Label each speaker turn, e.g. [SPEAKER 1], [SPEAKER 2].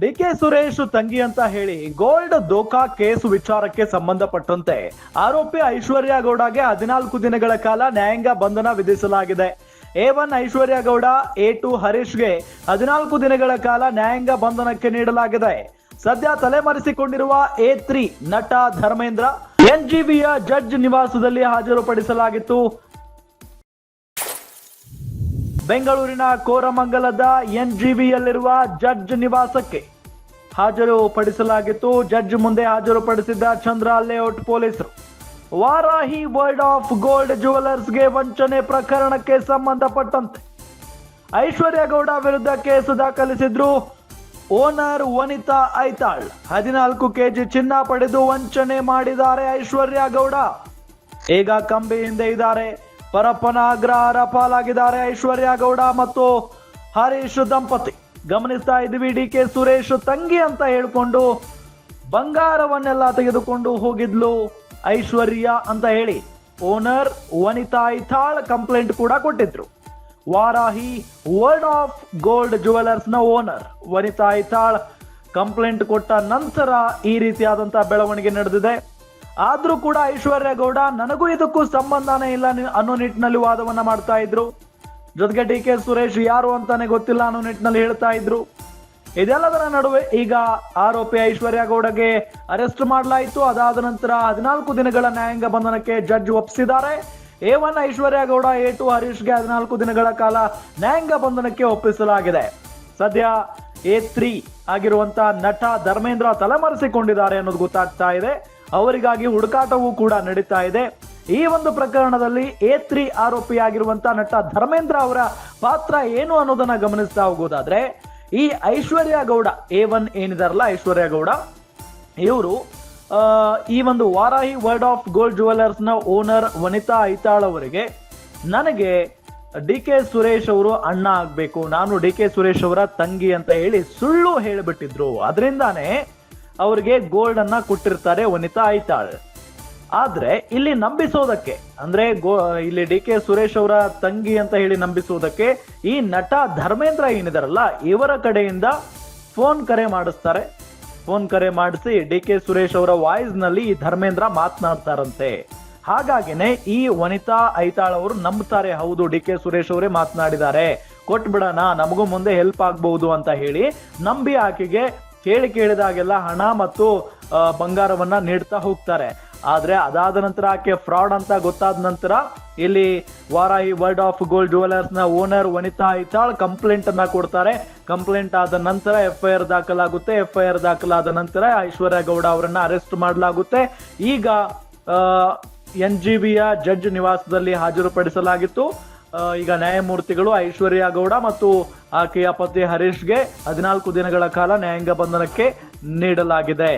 [SPEAKER 1] D K Suresh ತಂಗಿ ಅಂತ ಹೇಳಿ ಗೋಲ್ಡ್ ದೋಖಾ ಕೇಸ್ ವಿಚಾರಕ್ಕೆ ಸಂಬಂಧಪಟ್ಟಂತೆ ಆರೋಪಿ ಐಶ್ವರ್ಯ ಗೌಡಗೆ ಹದಿನಾಲ್ಕು ದಿನಗಳ ಕಾಲ ನ್ಯಾಯಾಂಗ ಬಂಧನ ವಿಧಿಸಲಾಗಿದೆ. A one Aishwarya Gowda, A two ಹರೀಶ್ಗೆ ಹದಿನಾಲ್ಕು ದಿನಗಳ ಕಾಲ ನ್ಯಾಯಾಂಗ ಬಂಧನಕ್ಕೆ ನೀಡಲಾಗಿದೆ. ಸದ್ಯ ತಲೆಮರೆಸಿಕೊಂಡಿರುವ ಎ ತ್ರೀ ನಟ ಧರ್ಮೇಂದ್ರ ಎನ್ಜಿಬಿಯ ಜಡ್ಜ್ ನಿವಾಸದಲ್ಲಿ ಹಾಜರುಪಡಿಸಲಾಗಿತ್ತು. ಬೆಂಗಳೂರಿನ ಕೋರಮಂಗಲದ ಎನ್ಜಿಬಿಯಲ್ಲಿರುವ ಜಡ್ಜ್ ನಿವಾಸಕ್ಕೆ ಹಾಜರುಪಡಿಸಲಾಗಿತ್ತು. ಜಡ್ಜ್ ಮುಂದೆ ಹಾಜರುಪಡಿಸಿದ್ದ ಚಂದ್ರ ಲೇಔಟ್ ಪೊಲೀಸರು. ವಾರಾಹಿ ವರ್ಲ್ಡ್ ಆಫ್ ಗೋಲ್ಡ್ ಜುವೆಲರ್ಸ್ಗೆ ವಂಚನೆ ಪ್ರಕರಣಕ್ಕೆ ಸಂಬಂಧಪಟ್ಟಂತೆ. ಐಶ್ವರ್ಯ ಗೌಡ ವಿರುದ್ಧ ಕೇಸು ದಾಖಲಿಸಿದ್ರು. ಓನರ್ ವನಿತಾ ಐತಾಳ್ ಹದಿನಾಲ್ಕು ಕೆಜಿ ಚಿನ್ನ ಪಡೆದು ವಂಚನೆ ಮಾಡಿದ್ದಾರೆ ಐಶ್ವರ್ಯ ಗೌಡ ಈಗ ಕಂಬಿ ಹಿಂದೆ ಇದ್ದಾರೆ. ಪರಪ್ಪನ ಆಗ್ರಹಾರ ಪಾಲಾಗಿದ್ದಾರೆ ಐಶ್ವರ್ಯ ಗೌಡ ಮತ್ತು ಹರೀಶ್ ದಂಪತಿ. ಗಮನಿಸ್ತಾ ಇದ್ವಿ ಡಿ ಕೆ ಸುರೇಶ್ ತಂಗಿ ಅಂತ ಹೇಳ್ಕೊಂಡು ಬಂಗಾರವನ್ನೆಲ್ಲ ತೆಗೆದುಕೊಂಡು ಹೋಗಿದ್ಲು ಐಶ್ವರ್ಯ ಅಂತ ಹೇಳಿ. ಓನರ್ ವನಿತಾ ಇಥಾಳ್ ಕಂಪ್ಲೇಂಟ್ ಕೂಡ ಕೊಟ್ಟಿದ್ರು. ವಾರಾಹಿ ವರ್ಲ್ಡ್ ಆಫ್ ಗೋಲ್ಡ್ ಜುವೆಲರ್ಸ್ನ ಓನರ್ ವನಿತಾ ಇಥಾಳ್ ಕಂಪ್ಲೇಂಟ್ ಕೊಟ್ಟ ನಂತರ ಈ ರೀತಿಯಾದಂತಹ ಬೆಳವಣಿಗೆ ನಡೆದಿದೆ. ಆದ್ರೂ ಕೂಡ ಐಶ್ವರ್ಯ ಗೌಡ ನನಗೂ ಇದಕ್ಕೂ ಸಂಬಂಧನೇ ಇಲ್ಲ ಅನ್ನೋ ನಿಟ್ಟಿನಲ್ಲಿ ವಾದವನ್ನ ಮಾಡ್ತಾ ಇದ್ರು. ಜೊತೆಗೆ ಡಿ ಕೆ ಸುರೇಶ್ ಯಾರು ಅಂತಾನೆ ಗೊತ್ತಿಲ್ಲ ಅನ್ನೋ ನಿಟ್ಟಿನಲ್ಲಿ ಹೇಳ್ತಾ ಇದ್ರು. ಇದೆಲ್ಲದರ ನಡುವೆ ಈಗ ಆರೋಪಿ ಐಶ್ವರ್ಯ ಗೌಡಗೆ ಅರೆಸ್ಟ್ ಮಾಡಲಾಯಿತು. ಅದಾದ ನಂತರ ಹದಿನಾಲ್ಕು ದಿನಗಳ ನ್ಯಾಯಾಂಗ ಬಂಧನಕ್ಕೆ judge ಒಪ್ಪಿಸಿದ್ದಾರೆ A one Aishwarya Gowda, A two ಹರೀಶ್ಗೆ ಹದಿನಾಲ್ಕು ದಿನಗಳ ಕಾಲ ನ್ಯಾಯಾಂಗ ಬಂಧನಕ್ಕೆ ಒಪ್ಪಿಸಲಾಗಿದೆ. ಸದ್ಯ ಎ ತ್ರೀ ಆಗಿರುವಂತಹ ನಟ ಧರ್ಮೇಂದ್ರ ತಲೆಮರೆಸಿಕೊಂಡಿದ್ದಾರೆ ಅನ್ನೋದು ಗೊತ್ತಾಗ್ತಾ ಇದೆ. ಅವರಿಗಾಗಿ ಹುಡುಕಾಟವೂ ಕೂಡ ನಡೀತಾ ಇದೆ. ಈ ಒಂದು ಪ್ರಕರಣದಲ್ಲಿ ಎ ತ್ರೀ ಆರೋಪಿಯಾಗಿರುವಂತಹ ನಟ ಧರ್ಮೇಂದ್ರ ಅವರ ಪಾತ್ರ ಏನು ಅನ್ನೋದನ್ನ ಗಮನಿಸ್ತಾ ಹೋಗೋದಾದ್ರೆ, ಈ ಐಶ್ವರ್ಯ ಗೌಡ ಎ ಒನ್ ಏನಿದಾರಲ್ಲ ಐಶ್ವರ್ಯ ಗೌಡ, ಇವರು ಈ ಒಂದು ವಾರಾಹಿ ವರ್ಡ್ ಆಫ್ ಗೋಲ್ಡ್ ಜುವೆಲ್ಲರ್ಸ್ನ ಓನರ್ ವನಿತಾ ಐತಾಳ್ ಅವರಿಗೆ ನನಗೆ ಡಿ ಕೆ ಸುರೇಶ್ ಅವರು ಅಣ್ಣ ಆಗ್ಬೇಕು. ನಾನು ಡಿ ಕೆ ಸುರೇಶ್ ಅವರ ತಂಗಿ ಅಂತ ಹೇಳಿ ಸುಳ್ಳು ಹೇಳಿಬಿಟ್ಟಿದ್ರು. ಅದರಿಂದಾನೇ ಅವರಿಗೆ ಗೋಲ್ಡ್ ಅನ್ನ ಕೊಟ್ಟಿರ್ತಾರೆ ವನಿತಾ ಐತಾಳ್. ಆದ್ರೆ ಇಲ್ಲಿ ನಂಬಿಸೋದಕ್ಕೆ, ಅಂದ್ರೆ ಗೋ, ಇಲ್ಲಿ ಡಿ ಕೆ ಸುರೇಶ್ ಅವರ ತಂಗಿ ಅಂತ ಹೇಳಿ ನಂಬಿಸೋದಕ್ಕೆ ಈ ನಟ ಧರ್ಮೇಂದ್ರ ಏನಿದಾರಲ್ಲ, ಇವರ ಕಡೆಯಿಂದ ಫೋನ್ ಕರೆ ಮಾಡಿಸ್ತಾರೆ. ಫೋನ್ ಕರೆ ಮಾಡಿಸಿ ಡಿ ಕೆ ಸುರೇಶ್ ಅವರ ವಾಯ್ಸ್ನಲ್ಲಿ ಈ ಧರ್ಮೇಂದ್ರ ಮಾತನಾಡ್ತಾರಂತೆ. ಹಾಗಾಗಿನೇ ಈ ವನಿತಾ ಐತಾಳ್ ಅವರು ನಂಬ್ತಾರೆ, ಹೌದು ಡಿ ಕೆ ಸುರೇಶ್ ಅವರೇ ಮಾತನಾಡಿದ್ದಾರೆ. ಕೊಟ್ಬಿಡೋಣ, ನಮಗೂ ಮುಂದೆ ಹೆಲ್ಪ್ ಆಗ್ಬಹುದು ಅಂತ ಹೇಳಿ ನಂಬಿ ಆಕೆಗೆ ಕೇಳಿ ಕೇಳಿದಾಗೆಲ್ಲ ಹಣ ಮತ್ತು ಬಂಗಾರವನ್ನ ನೀಡ್ತಾ ಹೋಗ್ತಾರೆ. ಆದ್ರೆ ಅದಾದ ನಂತರ ಆಕೆ ಫ್ರಾಡ್ ಅಂತ ಗೊತ್ತಾದ ನಂತರ ಇಲ್ಲಿ ವಾರಾಯಿ ವರ್ಲ್ಡ್ ಆಫ್ ಗೋಲ್ಡ್ನ ಓನರ್ ವನಿತಾ ಐತಾಳ್ ಕಂಪ್ಲೇಂಟ್ ಅನ್ನ ಕೊಡ್ತಾರೆ. ಕಂಪ್ಲೇಂಟ್ ಆದ ನಂತರ ಎಫ್ ಐ ಆರ್ ದಾಖಲಾಗುತ್ತೆ. ಎಫ್ ಐ ಆರ್ ದಾಖಲಾದ ನಂತರ ಐಶ್ವರ್ಯ ಗೌಡ ಅವರನ್ನ ಅರೆಸ್ಟ್ ಮಾಡಲಾಗುತ್ತೆ. ಈಗ ಎನ್ ಜಿ ಬಿಯ ಜಡ್ಜ್ ನಿವಾಸದಲ್ಲಿ ಹಾಜರುಪಡಿಸಲಾಗಿತ್ತು. ಈಗ ನ್ಯಾಯಮೂರ್ತಿಗಳು ಐಶ್ವರ್ಯ ಗೌಡ ಮತ್ತು ಆಕೆಯ ಪತಿ ಹರೀಶ್ಗೆ ಹದಿನಾಲ್ಕು ದಿನಗಳ ಕಾಲ ನ್ಯಾಯಾಂಗ ಬಂಧನಕ್ಕೆ ನೀಡಲಾಗಿದೆ.